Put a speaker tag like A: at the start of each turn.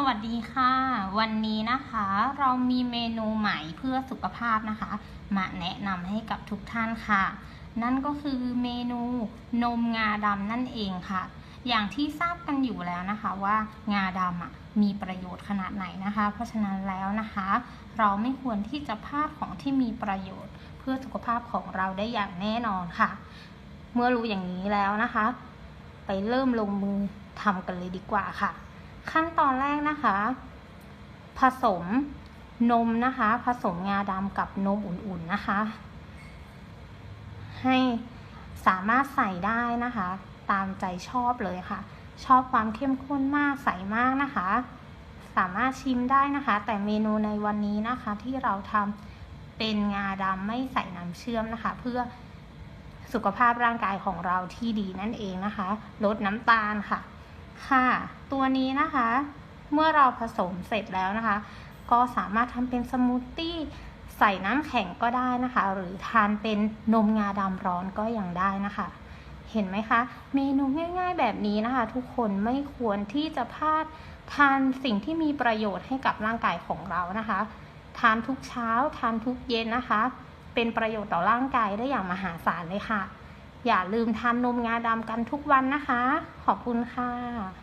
A: สวัสดีค่ะ วันนี้นะคะเรามีเมนูใหม่เพื่อสุขภาพนะคะ มาแนะนำให้กับทุกท่านค่ะ นั่นก็คือเมนูนมงาดำนั่นเองค่ะ อย่างที่ทราบกันอยู่แล้วนะคะว่างาดำอะมีประโยชน์ขนาดไหนนะคะ เพราะฉะนั้นแล้วนะคะ เราไม่ควรที่จะพลาดของที่มีประโยชน์ เพื่อสุขภาพของเราได้อย่างแน่นอนค่ะ เมื่อรู้อย่างนี้แล้วนะคะ ไปเริ่มลงมือทำกันเลยดีกว่าค่ะ ขั้นตอนแรกนะคะ ผสมนมนะคะ ผสมงาดำกับนมอุ่นๆนะคะ ให้สามารถใส่ได้นะคะ ตามใจชอบเลยค่ะ ชอบความเข้มข้นมากใสมากนะคะ สามารถชิมได้นะคะ แต่เมนูในวันนี้นะคะ ที่เราทำเป็นงาดำไม่ใส่น้ำเชื่อมนะคะ เพื่อสุขภาพร่างกายของเราที่ดีนั่นเองนะคะ ลดน้ำตาลค่ะ ค่ะ ตัวนี้นะคะ เมื่อเราผสมเสร็จแล้วนะคะ ก็สามารถทำเป็นสมูทตี้ใส่น้ำแข็งก็ได้นะคะ หรือทานเป็นนมงาดำร้อนก็ยังได้นะคะ เห็นไหมคะ เมนูง่าย ๆ แบบนี้นะคะ ทุกคนไม่ควรที่จะพลาดทานสิ่งที่มีประโยชน์ให้กับร่างกายของเรานะคะ ทานทุกเช้า ทานทุกเย็นนะคะ เป็นประโยชน์ต่อร่างกายได้อย่างมหาศาลเลยค่ะ อย่าลืมทานนมงาดำกันทุกวันนะคะ ขอบคุณค่ะ